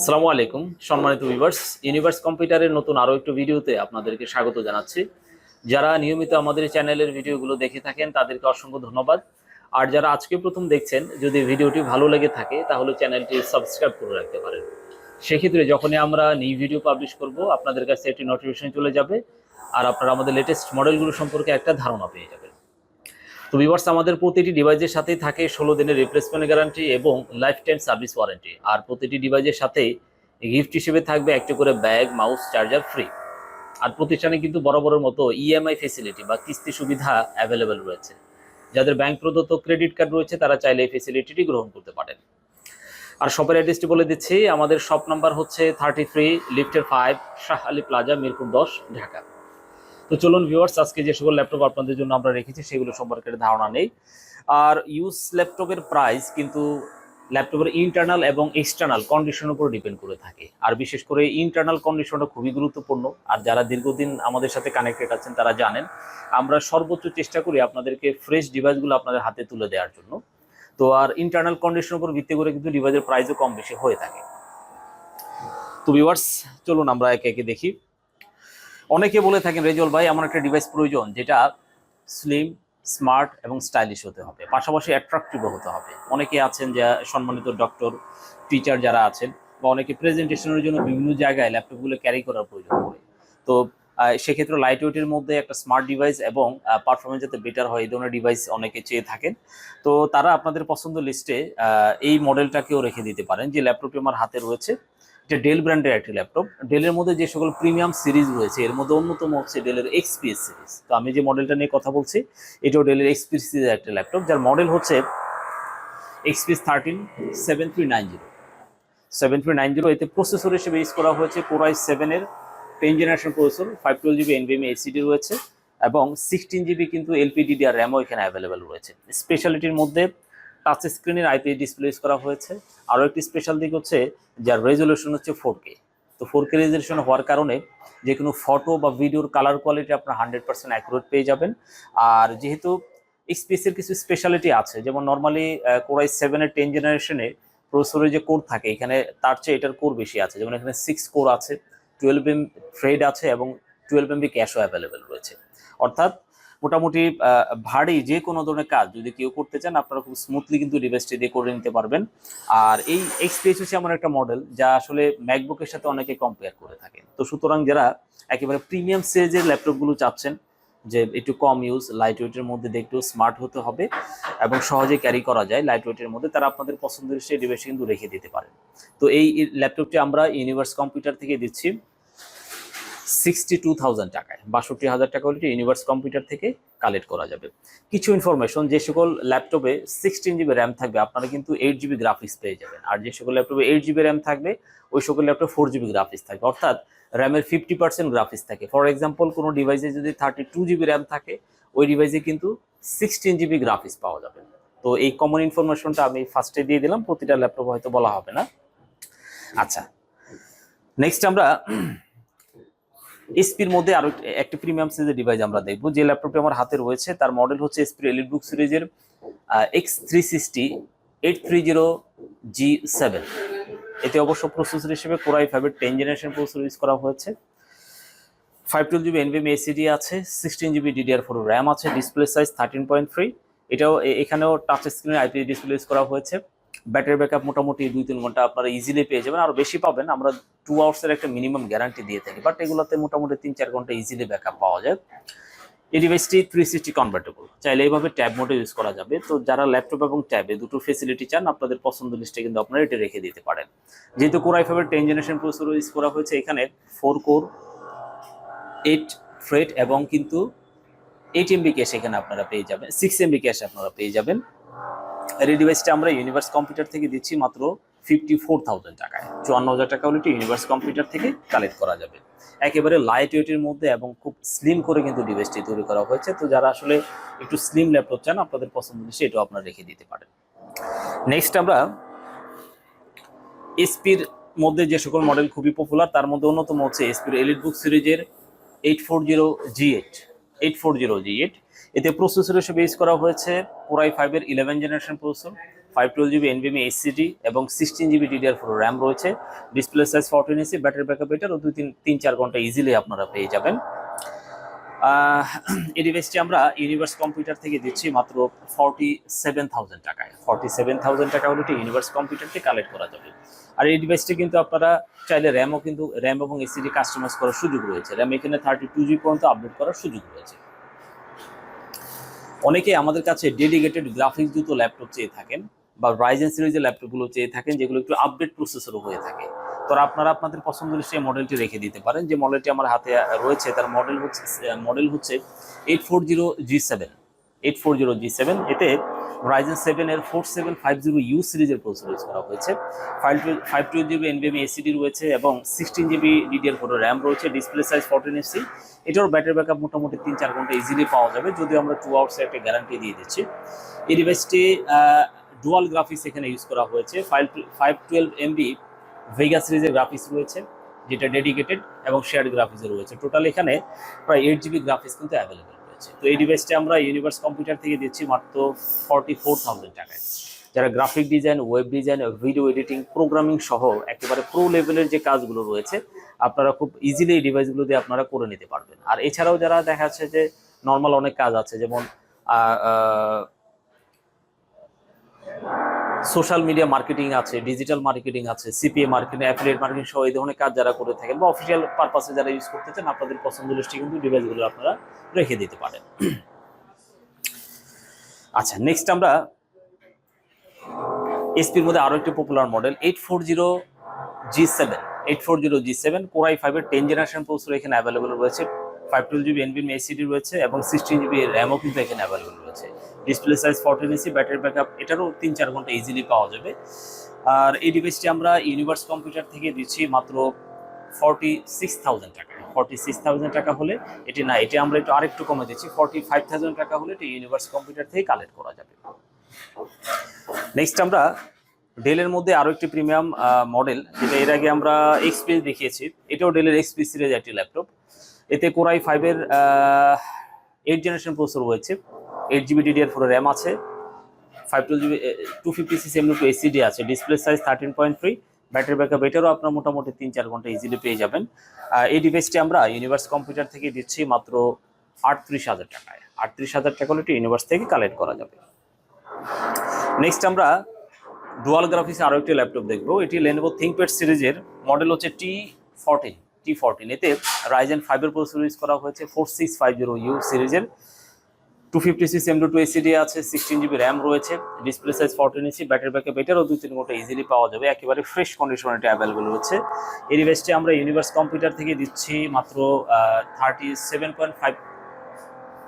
আসসালামু আলাইকুম, সম্মানিত ভিউয়ার্স ইউনিভার্স কম্পিউটারের নতুন আরও একটু ভিডিওতে আপনাদেরকে স্বাগত জানাচ্ছি। যারা নিয়মিত আমাদের চ্যানেলের ভিডিওগুলো দেখে থাকেন, তাদেরকে অসংখ্য ধন্যবাদ। আর যারা আজকে প্রথম দেখছেন, যদি ভিডিওটি ভালো লেগে থাকে, তাহলে চ্যানেলটি সাবস্ক্রাইব করে রাখতে পারেন। সেক্ষেত্রে যখনই আমরা নিউ ভিডিও পাবলিশ করব, আপনাদের কাছে একটি নোটিফিকেশন চলে যাবে। আর আপনারা আমাদের লেটেস্ট মডেলগুলো সম্পর্কে একটা ধারণা পেয়ে যাবেন। তো ভিউয়ার্স আমাদের প্রতিটি ডিভাইসের সাথেই থাকে ষোলো দিনের রিপ্লেসমেন্ট গ্যারান্টি এবং লাইফ টাইম সার্ভিস ওয়ারেন্টি আর প্রতিটি ডিভাইসের সাথেই গিফট হিসেবে থাকবে একটি করে ব্যাগ মাউস চার্জার ফ্রি আর প্রতিষ্ঠানে কিন্তু বরাবরের মতো ইএমআই ফেসিলিটি বা কিস্তি সুবিধা অ্যাভেলেবেল রয়েছে। যাদের ব্যাংক প্রদত্ত ক্রেডিট কার্ড রয়েছে, তারা চাইলে এই ফেসিলিটিটি গ্রহণ করতে পারেন। আর শপের অ্যাড্রেসটি বলে দিচ্ছি, আমাদের শপ নাম্বার হচ্ছে থার্টি থ্রি লিফটের ফাইভ শাহ আলী প্লাজা মিরপুর দশ, ঢাকা। তো চলুন ভিউয়ার্স আজকে যে সকল ল্যাপটপ আপনাদের জন্য আমরা রেখেছি সেগুলো সম্পর্কে ধারণা নেই। আর ইউজ ল্যাপটপের প্রাইস কিন্তু ল্যাপটপের ইন্টারনাল এবং এক্সটার্নাল কন্ডিশনের উপর ডিপেন্ড করে থাকে। আর বিশেষ করে ইন্টারনাল কন্ডিশনটা খুবই গুরুত্বপূর্ণ। আর যারা দীর্ঘদিন আমাদের সাথে কানেক্টেড আছেন, তারা জানেন, আমরা সর্বোচ্চ চেষ্টা করি আপনাদেরকে ফ্রেশ ডিভাইসগুলো আপনাদের হাতে তুলে দেওয়ার জন্য। তো আর ইন্টারনাল কন্ডিশনের উপর ভিত্তি করে কিন্তু ডিভাইসের প্রাইসও কম বেশি হয়ে থাকে। তো ভিউয়ার্স চলুন আমরা একে একে দেখি। অনেকে বলে থাকেন রেজল ভাই এমন একটা ডিভাইস প্রয়োজন, যেটা স্লিম স্মার্ট এবং স্টাইলিশ হতে হবে। পাশাপাশি অ্যাট্রাকটিভও হতে হবে। অনেকে আছেন যে সম্মানিত ডক্টর টিচার যারা আছেন, বা অনেকে প্রেজেন্টেশনের জন্য বিভিন্ন জায়গায় ল্যাপটপগুলো ক্যারি করার প্রয়োজন পড়ে। তো সেক্ষেত্রে লাইট ওয়েটের মধ্যে একটা স্মার্ট ডিভাইস এবং পারফরমেন্স যাতে বেটার হয়, এই ধরনের ডিভাইস অনেকে চেয়ে থাকেন। তো, তারা আপনাদের পছন্দ লিস্টে এই মডেলটাকেও রেখে দিতে পারেন, যে ল্যাপটপটি আমার হাতে রয়েছে। এটা ডেল ব্র্যান্ডের একটি ল্যাপটপ ডেলের মধ্যে যে সকল প্রিমিয়াম সিরিজ রয়েছে, এর মধ্যে অন্যতম হচ্ছে ডেলের এক্সপিএস সিরিজ তো আমি যে মডেলটা নিয়ে কথা বলছি, এটাও ডেলের এক্সপিএস সিরিজের একটা ল্যাপটপ যার মডেল হচ্ছে XPS thirteen seven three nine zero seven three nine zero এতে প্রসেসর হিসেবে ইউজ করা হয়েছে কোরাই সেভেনের ten generation processor five twelve GB NVMe SSD রয়েছে এবং সিক্সটিন জিবি কিন্তু এলপিডিডিআর র্যামও এখানে অ্যাভেলেবেল রয়েছে। স্পেশালিটির মধ্যে টাচ স্ক্রিনের আইপি ডিসপ্লে ইউজ করা হয়েছে। আরও একটি স্পেশাল দিক হচ্ছে, যার রেজলিউশন হচ্ছে ফোর কে তো ফোর কে রেজলিউশন হওয়ার কারণে যে কোনো ফটো বা ভিডিওর কালার কোয়ালিটি আপনার হান্ড্রেড পার্সেন্ট অ্যাকুরেট পেয়ে যাবেন। আর যেহেতু এক্সপিএসের কিছু স্পেশালিটি আছে, যেমন নর্মালি কোরাই সেভেনের টেন জেনারেশনে প্রসেসরের যে কোর থাকে, এখানে তার চেয়ে এটার কোর বেশি আছে। যেমন এখানে সিক্স কোর আছে টুয়েলভ এম থ্রেড আছে এবং টুয়েলভ এমবি ক্যাশও অ্যাভেলেবেল রয়েছে। অর্থাৎ মোটামুটি ভারী যে কোনো ধরনের কাজ যদি কেউ করতে চান, আপনারা খুব স্মুথলি কিন্তু ডিভাইসটি দিয়ে করে নিতে পারবেন। আর এই এক্সপিএস হচ্ছে এমন একটা মডেল যা আসলে ম্যাকবুকের সাথে অনেকে কম্পেয়ার করে থাকেন। তো সুতরাং যারা একেবারে প্রিমিয়াম সিরিজের ল্যাপটপগুলো চাচ্ছেন, যে একটু কম ইউজ লাইট ওয়েটের মধ্যে একটু স্মার্ট হতে হবে এবং সহজে ক্যারি করা যায় লাইট ওয়েটের মধ্যে, তারা আপনাদের পছন্দের সেই ডিভাইস কিন্তু রেখে দিতে পারেন। তো এই ল্যাপটপটি আমরা ইউনিভার্স কম্পিউটার থেকে দিচ্ছি। সিক্সটি টু থাউজেন্ড টাকায়। বাষট্টি হাজার টাকা হলে ইউনিভার্স কম্পিউটার থেকে কালেক্ট করা যাবে। কিছু ইনফরমেশন যে সকল ল্যাপটপে সিক্সটিন জিবি র্যাম থাকবে, আপনারা কিন্তু এইট জিবি গ্রাফিক্স পেয়ে যাবেন। আর যে সকল ল্যাপটপে এইট জিবি র্যাম থাকবে, ওই সকল ল্যাপটপে ফোর জিবি গ্রাফিক্স থাকবে। অর্থাৎ র্যামের ফিফটি পার্সেন্ট গ্রাফিক্স থাকে। ফর এক্সাম্পল কোনো ডিভাইসে যদি থার্টি টু জিবি র্যাম থাকে, ওই ডিভাইসে কিন্তু সিক্সটিন জিবি গ্রাফিক্স পাওয়া যাবে। তো এই কমন ইনফরমেশনটা আমি ফার্স্টে দিয়ে দিলাম, প্রতিটা ল্যাপটপ হয়তো বলা হবে না। আচ্ছা নেক্সট আমরা এসপির মধ্যে আরও একটি- প্রিমিয়াম সিরিজের ডিভাইস আমরা দেখব। যে ল্যাপটপটি আমার হাতে রয়েছে, তার মডেল হচ্ছে এসপির এলিট বুক সিরিজের X three sixty eight three zero G seven এতে অবশ্য প্রসেসর হিসেবে কোরাই ফাইভের টেন জেনারেশন প্রসেসর ইউজ করা হয়েছে। Five twelve GB NVMe SSD আছে sixteen GB DDR four RAM আছে display size thirteen point three এটাও এখানেও টাচ স্ক্রিনে আইপি ডিসপ্লে ইউজ করা হয়েছে। ব্যাটারি ব্যাকআপ মোটামুটি দুই তিন ঘণ্টা আপনারা ইজিলি পেয়ে যাবেন। আরও বেশি পাবেন, আমরা টু আওয়ার্সের একটা মিনিমাম গ্যারান্টি দিয়ে থাকি। বাট এগুলোতে মোটামুটি তিন চার ঘণ্টা ইজিলি ব্যাকআপ পাওয়া যায়। এই ডিভাইসটি থ্রি সিক্সটি কনভার্টেবল চাইলে এইভাবে ট্যাব মোডে ইউজ করা যাবে। তো যারা ল্যাপটপ এবং ট্যাবে দুটো ফেসিলিটি চান, আপনাদের পছন্দ লিস্টে কিন্তু আপনারা এটা রেখে দিতে পারেন। যেহেতু কোরাই ফাইভের টেন জেনারেশন প্রসেসর ইউজ করা হয়েছে, এখানে ফোর কোর এইট ফ্রেড এবং কিন্তু এইট এমবি ক্যাশ এখানে আপনারা পেয়ে যাবেন সিক্স এমবি ক্যাশ আপনারা পেয়ে যাবেন। আর এই ডিভাইসটা আমরা ইউনিভার্স কম্পিউটার থেকে দিচ্ছি মাত্র ফিফটি ফোর থাউজেন্ড টাকায়। চুয়ান্ন হাজার টাকা হলে ইউনিভার্স কম্পিউটার থেকে কালেক্ট করা যাবে। একেবারে লাইট ওয়েটের মধ্যে এবং খুব স্লিম করে কিন্তু ডিভাইসটি তৈরি করা হয়েছে। তো যারা আসলে একটু স্লিম ল্যাপটপ চান, আপনাদের পছন্দ সেটাও আপনারা রেখে দিতে পারেন। নেক্সট আমরা এসপির মধ্যে যে সকল মডেল খুবই পপুলার তার মধ্যে অন্যতম হচ্ছে এসপির এলিট বুক সিরিজের eight four zero G eight eight four zero G eight এতে প্রসেসর হিসেবে ইউজ করা হয়েছে কোরাই ফাইভের eleven generation processor five twelve GB NVMe SSD এবং sixteen GB DDR four RAM রয়েছে। Display size fourteen inch battery backup এটারও দুই তিন তিন চার ঘণ্টা ইজিলি আপনারা পেয়ে যাবেন। এই ডিভাইসটি আমরা ইউনিভার্স কম্পিউটার থেকে দিচ্ছি মাত্র ফর্টি সেভেন থাউজেন্ড টাকায়। ফর্টি সেভেন থাউজেন্ড টাকা হলে ইউনিভার্স কম্পিউটার থেকে কালেক্ট করা যাবে। আর এই ডিভাইসটি কিন্তু আপনারা চাইলে র্যামও কিন্তু র্যাম এবং এসিডি কাস্টমাইজ করার সুযোগ রয়েছে। র্যাম এখানে থার্টি টু জি পর্যন্ত আপডেট করার সুযোগ রয়েছে। অনেকে আমাদের কাছে ডেডিকেটেড গ্রাফিক্স যুক্ত ল্যাপটপ চেয়ে থাকেন বা রাইজেন সিরিজের ল্যাপটপগুলো চেয়ে থাকেন, যেগুলো একটু আপডেট প্রসেসরও হয়ে থাকে। তো আপনারা আপনাদের পছন্দের সেই মডেলটি রেখে দিতে পারেন। যে মডেলটি আমার হাতে রয়েছে, তার মডেল হচ্ছে মডেল হচ্ছে eight four zero G seven eight four zero G seven এতে রাইজেন সেভেন এর four seven five zero U সিরিজের প্রসেসর ইউজ করা হয়েছে। Five two five two GB এনবিএমি SSD রয়েছে এবং sixteen GB DDR four RAM রয়েছে display size fourteen এসি এটার ব্যাটারি ব্যাকআপ মোটামুটি তিন চার ঘণ্টা ইজিলি পাওয়া যাবে, যদিও আমরা টু আওয়ার্সের একটা গ্যারান্টি দিয়ে দিচ্ছি। এই ডিভাইসটি ডুয়াল গ্রাফিক্স এখানে ইউজ করা হয়েছে। Five five twelve MB Vega সিরিজের গ্রাফিক্স রয়েছে, যেটা ডেডিকেটেড এবং শেয়ার্ড গ্রাফিক্সও রয়েছে। টোটাল এখানে প্রায় এইট জিবি গ্রাফিক্স কিন্তু অ্যাভেলেবেল তো এই ডিভাইসটি আমরা ইউনিভার্স কম্পিউটার থেকে দিচ্ছি মাত্র ফর্টি ফোর থাউজেন্ড টাকায়। যারা graphic design web design video editing programming সহ একেবারে প্রো লেভেলের যে কাজগুলো রয়েছে, আপনারা খুব ইজিলি এই ডিভাইসগুলো দিয়ে আপনারা করে নিতে পারবেন। আর এছাড়াও যারা দেখা যাচ্ছে যে নর্মাল অনেক কাজ আছে, যেমন সোশ্যাল মিডিয়া মার্কেটিং আছে, ডিজিটাল মার্কেটিং আছে, সিপিএ মার্কেটিং, অ্যাফিলিয়েট মার্কেটিং সহ এই ধরনের কাজ যারা করে থাকেন বা অফিসিয়াল পারপাসে যারা ইউজ করতে চান, আপনাদের পছন্দ লিস্টে কিন্তু ডিভাইসগুলো আপনারা রেখে দিতে পারেন। আচ্ছা নেক্সট আমরা এসপির মধ্যে আরও একটি popular model eight four zero G seven eight four zero G seven core i ফাইভের টেন জেনারেশন প্রসেসর এখানে অ্যাভেলেবল রয়েছে ফাইভ টুয়েলভ জিবি এনবিএম রয়েছে এবং সিক্সটিন জিবি র্যামও কিন্তু এখানে অ্যাভেলেবল রয়েছে। Display size fourteen inch battery backup এটারও তিন চার ঘণ্টা ইজিলি পাওয়া যাবে। আর এই ডিভাইসটি আমরা ইউনিভার্স কম্পিউটার থেকে দিচ্ছি মাত্র ফর্টি সিক্স থাউজেন্ড টাকা। ফর্টি সিক্স থাউজেন্ড টাকা হলে এটি না, এটি আমরা একটু আরেকটু কমে দিচ্ছি ফর্টি ফাইভ থাউজেন্ড টাকা হলে এটি ইউনিভার্স কম্পিউটার থেকে কালেক্ট করা যাবে। নেক্সট আমরা ডেলের মধ্যে আরও একটি প্রিমিয়াম মডেল যেটা এর আগে আমরা এক্সপি দেখিয়েছি। এটাও ডেলের এক্সপি সিরিজ একটি ল্যাপটপ এতে কোরাই ফাইভের এইট জেনারেশন প্রসেসর রয়েছে। Eight GB DDR four RAM আছে five two GB two fifty six এমনি টু এসিডি আছে display size thirteen point three battery backup এটারও আপনার মোটামুটি তিন চার ঘণ্টা ইজিলি পেয়ে যাবেন। এই ডিভাইসটি আমরা ইউনিভার্স কম্পিউটার থেকে দিচ্ছি মাত্র আটত্রিশ হাজার টাকায়। আটত্রিশ হাজার টাকা হলে ইউনিভার্স থেকে কালেক্ট করা যাবে। নেক্সট আমরা ডুয়াল গ্রাফিক্স আরও একটি ল্যাপটপ দেখব। এটি লেনোভো থিঙ্কপ্যাড সিরিজের মডেল হচ্ছে টি ফোরটিন টি ফোরটিন এতে রাইজেন ফাইভের প্রসেসর ইউজ করা হয়েছে four six five zero U সিরিজের। Two fifty six M two SSD আছে সিক্সটিন জিবি র্যাম রয়েছে display size fourteen inch battery backup এটারও দুই তিন ঘণ্টা ইজিলি পাওয়া যাবে, একেবারে ফ্রেশ কন্ডিশন এটা অ্যাভেলেবল রয়েছে। এই ডিভাইসটি আমরা ইউনিভার্স কম্পিউটার থেকে দিচ্ছি মাত্র thirty seven point five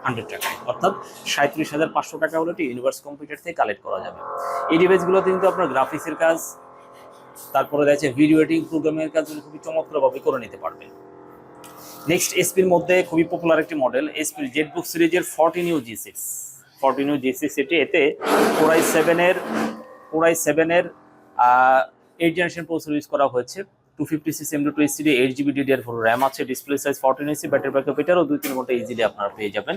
hundred টাকায়, অর্থাৎ সাঁত্রিশ হাজার পাঁচশো টাকা হলে এটি ইউনিভার্স কম্পিউটার থেকে কালেক্ট করা যাবে। এই ডিভাইসগুলোতে কিন্তু আপনার গ্রাফিক্সের কাজ, তারপরে দেখা যাচ্ছে ভিডিও এডিটিং প্রোগ্রামের কাজগুলো খুবই চমৎকারভাবে করে নিতে পারবেন। নেক্সট এসপির মধ্যে খুবই পপুলার একটি মডেল এসপির জেটবুক সিরিজের fourteen U G six fourteen U G six এটি এতে কোরাই সেভেনের কোরাই সেভেনের এইট জেনারেশন প্রসেসর ইউজ করা হয়েছে। Two fifty six M two SSD eight GB DDR four RAM আছে ডিসপ্লে সাইজ ফর্টিন এসি ব্যাটারি ব্যাকআপ এটারও দুই তিন ঘণ্টা ইজিলি আপনারা পেয়ে যাবেন।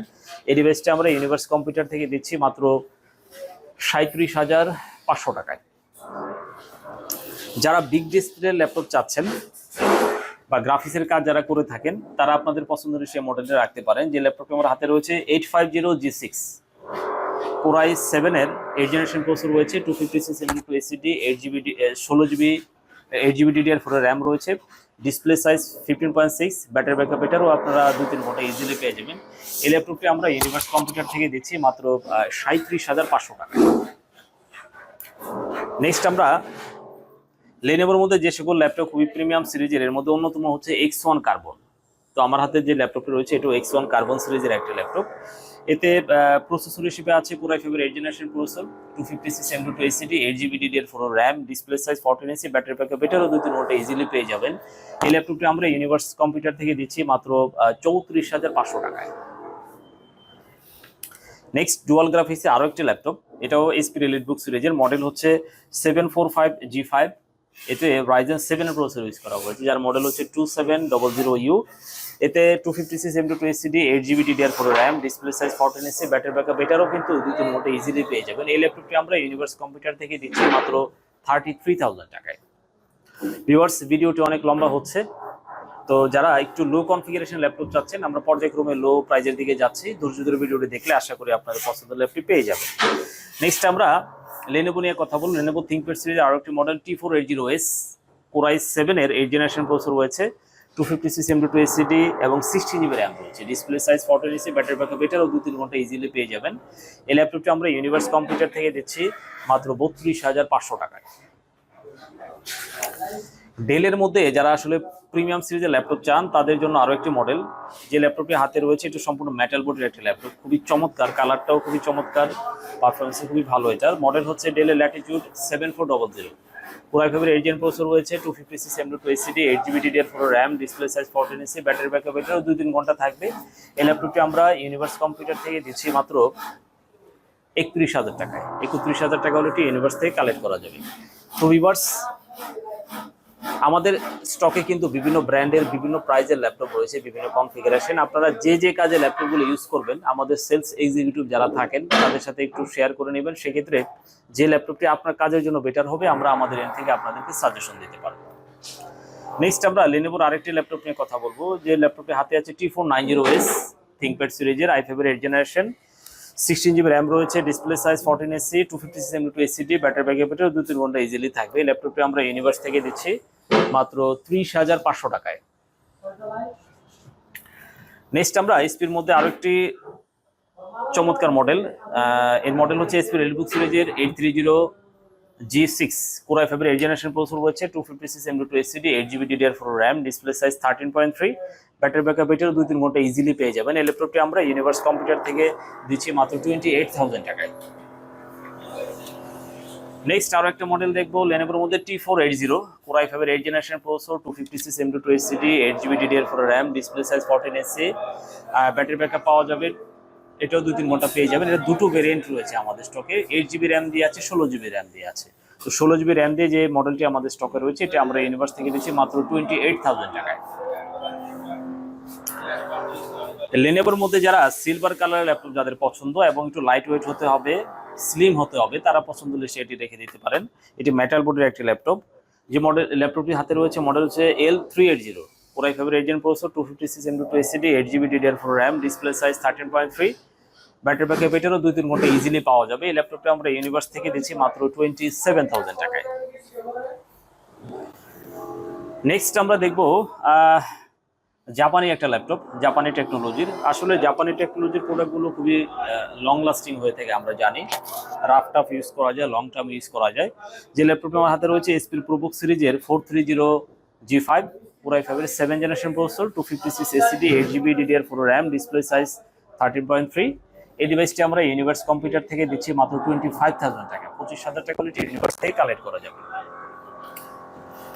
এই ডিভাইসটা আমরা ইউনিভার্স কম্পিউটার থেকে দিচ্ছি মাত্র সাঁত্রিশ হাজার পাঁচশো টাকায়। যারা বিগ ডিসপ্লে ল্যাপটপ চাচ্ছেন বা গ্রাফিক্সের কাজ যারা করে থাকেন, তারা আপনাদের পছন্দের সেই মডেলটা রাখতে পারেন, যে ল্যাপটপটি আমার হাতে রয়েছে eight five zero G six core i সেভেনের এইট জেনারেশন প্রসেসর রয়েছে two fifty six MB two SSD eight GB ষোলো জিবি এইট জিবি ডিডিআর ফোরের র্যাম রয়েছে display size fifteen point six battery backup এটারও আপনারা দু তিন ঘণ্টা ইজিলি পেয়ে যাবেন। এই ল্যাপটপটি আমরা ইউনিভার্স কম্পিউটার থেকে দিচ্ছি মাত্র সাঁত্রিশ হাজার পাঁচশো টাকা নেক্সট আমরা লেনেভোর মধ্যে যে সকল ল্যাপটপ খুবই প্রিমিয়াম সিরিজের, এর মধ্যে অন্যতম হচ্ছে এক্স ওয়ান কার্বন তো আমার হাতে যে ল্যাপটপটি রয়েছে, এটাও এক্স ওয়ান কার্বন সিরিজের একটা ল্যাপটপ এতে প্রসেসর হিসেবে আছে কোরাই ফাইভের eight generation processor two fifty six M two SSD eight GB DDR four RAM display size fourteen AC battery backup এটারও দুই তিন ঘণ্টা ইজিলি পেয়ে যাবেন। এই ল্যাপটপটি আমরা ইউনিভার্স কম্পিউটার থেকে দিচ্ছি মাত্র চৌত্রিশ হাজার পাঁচশো টাকায়। নেক্সট ডুয়াল গ্রাফিক্সে আরও একটি ল্যাপটপ এটাও এসপি রিলিট বুক সিরিজের। মডেল হচ্ছে seven four five G five এতে রাইজেন সেভেনের প্রসেসর ইউজ করা হয়েছে, যার মডেল হচ্ছে two seven double zero U এতে two fifty six M two two SSD eight GB DDR four RAM display size fourteen AC battery backup এটারও কিন্তু দুটো মোটে ইজিলি পেয়ে যাবেন। এই ল্যাপটপটি আমরা ইউনিভার্স কম্পিউটার থেকে দিচ্ছি মাত্র থার্টি থ্রি থাউজেন্ড টাকায়। ভিউয়ার্স ভিডিওটি অনেক লম্বা হচ্ছে, তো যারা একটু লো কনফিগারেশন ল্যাপটপ চাচ্ছেন, আমরা পর্যায়ক্রমে লো প্রাইজের দিকে যাচ্ছি। ধৈর্য ধরে ভিডিওটি দেখলে আশা করি আপনাদের পছন্দের ল্যাপটপ পেয়ে যাবেন। নেক্সট আমরা লেনোভো নিয়ে কথা বলব লেনোভো থিঙ্কপ্যাড সিরিজের আরও একটি model T four eight zero S core i সেভেনের এইট জেনারেশন প্রসেসর রয়েছে। Two fifty six M two SSD এবং সিক্সটি জিবি র্যাম রয়েছে। ডিসপ্লে সাইজ ফোরটিন ইসি ব্যাটারি ব্যাকআপ এটারও দু তিন ঘণ্টা ইজিলি পেয়ে যাবেন। এই ল্যাপটপটি আমরা ইউনিভার্স কম্পিউটার থেকে দিচ্ছি মাত্র বত্রিশ হাজার পাঁচশো টাকায়। ডেলের মধ্যে যারা আসলে প্রিমিয়াম সিরিজের ল্যাপটপ চান, তাদের জন্য আরও একটি মডেল যে ল্যাপটপটি হাতে রয়েছে, এটি সম্পূর্ণ মেটাল বোর্ডের একটি ল্যাপটপ খুবই চমৎকার কালারটাও খুবই চমৎকার পারফরমেন্স খুবই ভালো এটার। মডেল হচ্ছে ডেলের Latitude seven four double zero পুরাই ফাইভের এইট প্রসেসর রয়েছে two fifty six M two SSD eight GB DDR four RAM display size fourteen AC battery backup এটাও দুই তিন ঘণ্টা থাকবে। এই ল্যাপটপটি আমরা ইউনিভার্স কম্পিউটার থেকে দিচ্ছি মাত্র একত্রিশ হাজার টাকায়। একত্রিশ হাজার টাকা হলে এটি ইউনিভার্স থেকে কালেক্ট করা যাবে। তো ভিভার্স আমাদের স্টকে কিন্তু বিভিন্ন ব্র্যান্ডের বিভিন্ন প্রাইজের ল্যাপটপ রয়েছে, বিভিন্ন কনফিগারেশন আপনারা যে যে কাজে ল্যাপটপগুলো ইউজ করবেন, আমাদের সেলস এক্সিকিউটিভ যারা থাকেন, তাদের সাথে একটু শেয়ার করে নেবেন। সেক্ষেত্রে যে ল্যাপটপটি আপনার কাজের জন্য বেটার হবে, আমরা আমাদের এন্ড থেকে আপনাদেরকে সাজেশন দিতে পারব। নেক্সট আমরা লেনোভোর আরেকটি ল্যাপটপ নিয়ে কথা বলব। যে ল্যাপটপটি হাতে আছে T four nine zero S ThinkPad সিরিজের আই ফাইভের eight generation sixteen GB RAM রয়েছে display size fourteen AC two fifty six M two SSD battery backup এটাও দু তিন ঘণ্টা ইজিলি থাকবে। ল্যাপটপটি আমরা ইউনিভার্স থেকে দিচ্ছি মাত্র ত্রিশ হাজার পাঁচশো টাকায়। নেক্সট আমরা এসপির মধ্যে আরও একটি চমৎকার মডেল এর মডেল হচ্ছে এসপির এলবুক সিরিজের eight three zero G six core i ফাইভের এইট জেনারেশন প্রসেসর রয়েছে two fifty six M two SSD eight GB DDR four RAM display size thirteen point three battery backup এটারও দুই তিন ঘণ্টা ইজিলি পেয়ে যাবেন। এই ল্যাপটপটি আমরা ইউনিভার্স কম্পিউটার থেকে দিচ্ছি মাত্র টোয়েন্টি এইট থাউজেন্ড টাকায়। নেক্সট আরও একটা মডেল দেখব লেনোভোর মধ্যে T four eight zero core i ফাইভের eight generation processor two fifty six M two SSD eight GB DDR four RAM display size fourteen AC battery backup পাওয়া যাবে, এটাও দুই তিন ঘণ্টা পেয়ে যাবেন। এটা দুটো ভেরিয়েন্ট রয়েছে আমাদের স্টকে এইট জিবি র্যাম দিয়ে আছে, ষোলো জিবি র্যাম দিয়ে আছে। তো ষোলো জিবি র্যাম দিয়ে যে মডেলটি আমাদের স্টকে রয়েছে, এটা আমরা ইউনিভার্স থেকে দিচ্ছি মাত্র টোয়েন্টি এইট থাউজেন্ড টাকায়। লেনেভোর মধ্যে যারা সিলভার কালারের ল্যাপটপ যাদের পছন্দ এবং একটু লাইট ওয়েট হতে হবে স্লিম হতে হবে, তারা পছন্দ হলে সেটি রেখে দিতে পারেন। এটি মেটাল বোর্ডের একটি ল্যাপটপ যে মডেল ল্যাপটপটি হাতে রয়েছে মডেল হচ্ছে L three eight zero core i ফাইভের eight processor two fifty six M two SSD eight GB DDR four RAM display size thirteen point three battery backup এটারও দুই তিন ঘণ্টা ইজিলি পাওয়া যাবে। এই ল্যাপটপটা আমরা ইউনিভার্স থেকে দিচ্ছি মাত্র টোয়েন্টি সেভেন থাউজেন্ড টাকায়। নেক্সট আমরা দেখব জাপানি একটা ল্যাপটপ জাপানি টেকনোলজির আসলে জাপানি টেকনোলজির প্রোডাক্টগুলো খুবই লং লাস্টিং হয়ে থাকে আমরা জানি। রাফ টাফ ইউজ করা যায় লং টার্ম ইউজ করা যায়। যে ল্যাপটপটা আমার হাতে রয়েছে এসপির প্রোবুক সিরিজের four three zero G five পুরাই ফাইভের seven generation processor two fifty six SSD eight GB DDR four RAM display size thirteen point three এই ডিভাইসটি আমরা ইউনিভার্স কম্পিউটার থেকে দিচ্ছি মাত্র টোয়েন্টি ফাইভ থাউজেন্ড টাকা। পঁচিশ হাজার টাকা কোয়ালিটি ইউনিভার্স থেকে কালেক্ট করা যাবে।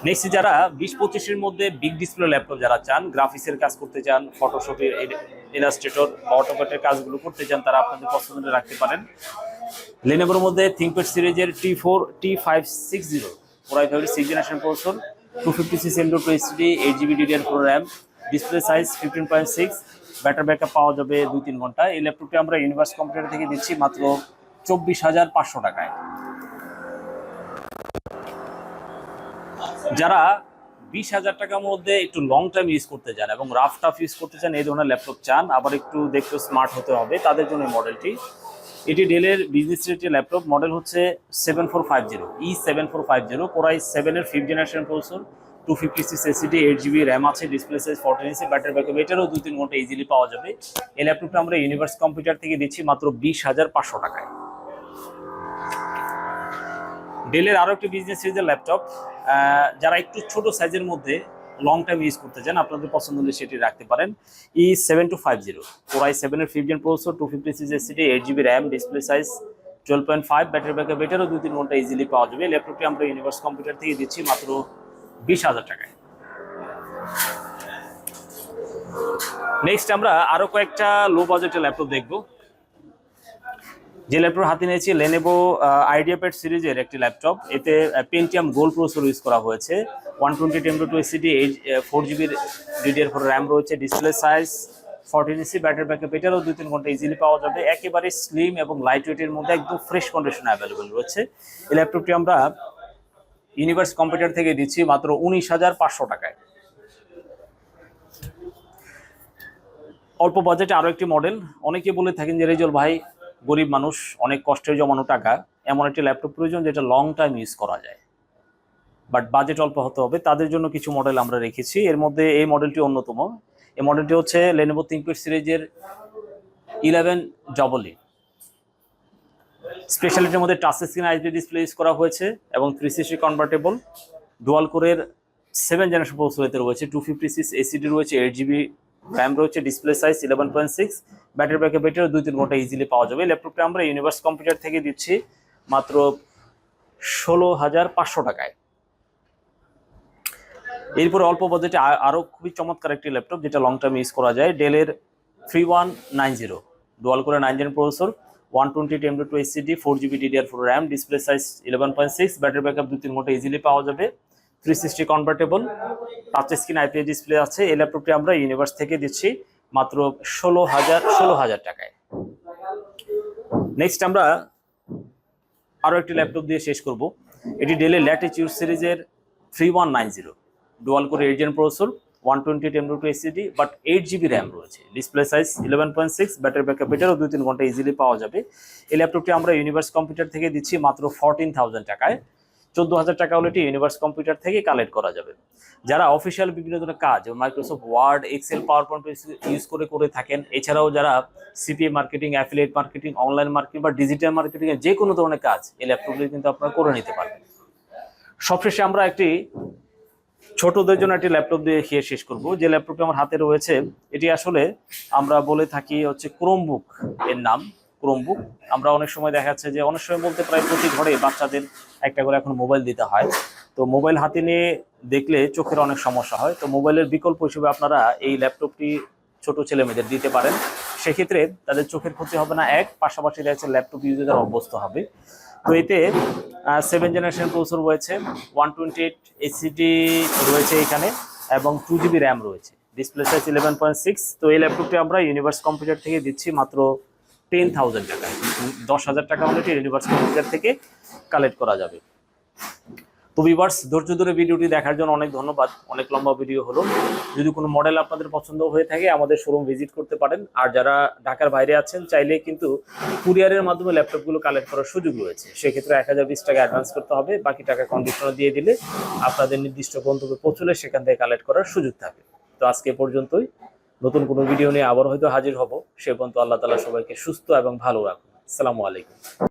নেক্সট যারা বিশ পঁচিশের মধ্যে বিগ ডিসপ্লে ল্যাপটপ যারা চান গ্রাফিক্সের কাজ করতে চান ফটোশপের ইলাস্ট্রেটর অটোকেটের কাজগুলো করতে চান, তারা আপনাদের পছন্দের রাখতে পারেন। লেনোভোর মধ্যে থিঙ্কপ্যাড সিরিজের T four T five six zero four five six generation processor two fifty six M two HD eight GB DDR four RAM display size fifteen point six battery backup পাওয়া যাবে দুই তিন ঘণ্টা এই ল্যাপটপটি আমরা ইউনিভার্স কম্পিউটার থেকে দিচ্ছি মাত্র চব্বিশ হাজার পাঁচশো টাকায়। যারা বিশ হাজার টাকার মধ্যে একটু লং টাইম ইউজ করতে চান এবং রাফ টাফ ইউজ করতে চান, এই ধরনের ল্যাপটপ চান, আবার একটু দেখতে স্মার্ট হতে হবে, তাদের জন্য মডেলটি এটি ডেলের বিজনেস রেটের ল্যাপটপ মডেল হচ্ছে seven four five zero E seven four five zero core i সেভেনের fifth generation processor two fifty six SSD eight GB RAM আছে display size fourteen AC battery backup এটারও দুই তিন ঘণ্টা ইজিলি পাওয়া যাবে। এই ল্যাপটপটা আমরা ইউনিভার্স কম্পিউটার থেকে দিচ্ছি মাত্র বিশ হাজার পাঁচশো টাকায়। ডেলের আরও একটি বিজনেস সিরিজের ল্যাপটপ যারা একটু ছোট সাইজের মধ্যে লং টাইম ইউজ করতে চান, আপনাদের পছন্দ হলে সেটি রাখতে পারেন। E seven two five zero four I সেভেনের fifth gen processor two fifty six SSD eight GB RAM display size twelve point five battery backup এটারও দুই তিন ঘণ্টা ইজিলি পাওয়া যাবে। ল্যাপটপটি আমরা ইউনিভার্স কম্পিউটার থেকে দিচ্ছি মাত্র বিশ হাজার টাকায়। নেক্সট আমরা আরও কয়েকটা লো বাজেটের ল্যাপটপ দেখব। যে ল্যাপটপ হাতে নিয়েছি লেনেভো আইডিয়া প্যাড সিরিজের একটি ল্যাপটপ এতে পেন্টিয়াম গোল্ড প্রসেসর ইউজ করা হয়েছে। One twenty tempo two two SSD eight four জিবির ডিডিআর ফোর র্যাম রয়েছে ডিসপ্লে সাইজ ফোরটিন ইসি ব্যাটারি ব্যাকআপ এটারও দুই তিন ঘণ্টা ইজিলি পাওয়া যাবে। একেবারে স্লিম এবং লাইট ওয়েটের মধ্যে একদম ফ্রেশ কন্ডিশনে অ্যাভেলেবেল রয়েছে। এই ল্যাপটপটি আমরা ইউনিভার্স কম্পিউটার থেকে দিচ্ছি মাত্র উনিশ হাজার পাঁচশো টাকায়। অল্প বাজেটে আরও একটি মডেল অনেকে বলে থাকেন যে, রেজল ভাই গরিব মানুষ, অনেক কষ্টের জমানো টাকা, এমন একটি ল্যাপটপ প্রয়োজন যেটা লং টাইম ইউজ করা যায়। বাট বাজেট অল্প হতে হবে, তাদের জন্য কিছু মডেল আমরা রেখেছি। এর মধ্যে এই মডেলটি অন্যতম। এই মডেলটি হচ্ছে লেনোভো থিঙ্কপ্যাড সিরিজের ইলেভেন ডবল ই স্পেশালিটির মধ্যে touch screen IP display use করা হয়েছে এবং থ্রি সিক্সটি কনভার্টেবল ডুয়াল কোরের সেভেন জেনারেশন প্রসেসরতে রয়েছে টু ফিফটি সিক্স এসিডি রয়েছে এইট জিবি র্যাম রয়েছে display size eleven point six battery backup এটারও দুই তিন ঘণ্টা ইজিলি পাওয়া যাবে। ল্যাপটপটা আমরা ইউনিভার্স কম্পিউটার থেকে দিচ্ছি মাত্র ষোলো হাজার পাঁচশো টাকায়। এরপরে অল্প বাজেটে আ- আরও খুবই চমৎকার একটি ল্যাপটপ যেটা লং টার্ম ইউজ করা যায় ডেলের three one nine zero dual করে nine gen processor one twenty tempo two HCD four GB DDR four RAM display size eleven point six battery backup দু তিন ঘণ্টা ইজিলি পাওয়া যাবে। Three sixty convertible touch screen IPS display আছে, এই ল্যাপটপটি আমরা ইউনিভার্স থেকে দিচ্ছি মাত্র ষোলো হাজার ষোলো হাজার টাকায়। নেক্সট আমরা আরও একটি ল্যাপটপ দিয়ে শেষ করব। এটি ডেলের ল্যাটিচিউড সিরিজের three one nine zero dual করে eight gen processor one twenty ten two SSD but eight GB RAM রয়েছে। Display size eleven point six battery backup এটারও দুই তিন ঘণ্টা ইজিলি পাওয়া যাবে। এই ল্যাপটপটি আমরা ইউনিভার্স কম্পিউটার থেকে দিচ্ছি মাত্র ফোরটিন থাউজেন্ড টাকায়। চোদ্দ হাজার টাকা হলে এটি ইউনিভার্স কম্পিউটার থেকে কালেক্ট করা যাবে। যারা অফিসিয়াল বিভিন্ন ধরনের কাজ Microsoft Word Excel PowerPoint use করে করে থাকেন, এছাড়াও যারা CPA marketing affiliate marketing online marketing বা ডিজিটাল মার্কেটিং এর যে কোনো ধরনের কাজ, এই ল্যাপটপটি কিন্তু আপনারা করে নিতে পারবেন। সবশেষে আমরা একটি ছোটদের জন্য একটি ল্যাপটপ দিয়ে খেয়ে শেষ করব। যে ল্যাপটপটি আমার হাতে রয়েছে, এটি আসলে আমরা বলে থাকি হচ্ছে ক্রোমবুক এর নাম। ক্রোমবুক আমরা অনেক সময় দেখা যাচ্ছে যে অনেক সময় বলতে প্রায় প্রতি ঘরে বাচ্চাদের একটা করে এখন মোবাইল দিতে হয়। তো মোবাইল হাতে নিয়ে দেখলে চোখের অনেক সমস্যা হয়। তো মোবাইলের বিকল্প হিসেবে আপনারা এই ল্যাপটপটি ছোট ছেলে মেয়েদের দিতে পারেন। সেক্ষেত্রে তাদের চোখের ক্ষতি হবে না এক, পাশাপাশি দেখা যাচ্ছে ল্যাপটপ ইউজে তারা অভ্যস্ত হবে। তো এতে সেভেন জেনারেশন প্রসেসর রয়েছে ওয়ান টোয়েন্টি এইট এইচসিডি রয়েছে এখানে এবং টু জিবি র্যাম রয়েছে। Display size eleven point six তো এই ল্যাপটপটি আমরা ইউনিভার্স কম্পিউটার থেকে দিচ্ছি মাত্র টেন থাউজেন্ড টাকা। দশ হাজার টাকা এটি ইউনিভার্স কম্পিউটার থেকে কালেক্ট করা যাবে। তো ভিভার্স ধৈর্য ধরে ভিডিওটি দেখার জন্য অনেক ধন্যবাদ। অনেক লম্বা ভিডিও হলো। যদি কোনো মডেল আপনাদের পছন্দ হয়ে থাকে, আমাদের শোরুম ভিজিট করতে পারেন। আর যারা ঢাকার বাইরে আছেন, চাইলে কিন্তু কুরিয়ারের মাধ্যমে ল্যাপটপগুলো কালেক্ট করার সুযোগ রয়েছে। সেক্ষেত্রে এক হাজার বিশ টাকা অ্যাডভান্স করতে হবে। বাকি টাকা কন্ডিশনার দিয়ে দিলে আপনাদের নির্দিষ্ট গন্তব্যে পৌঁছলে সেখান থেকে কালেক্ট করার সুযোগ থাকে। তো আজকে পর্যন্তই। নতুন কোনো ভিডিও নিয়ে আবার হয়তো হাজির হব। সে পর্যন্ত আল্লাহ তালা সবাইকে সুস্থ এবং ভালো রাখুন আসসালামু আলাইকুম।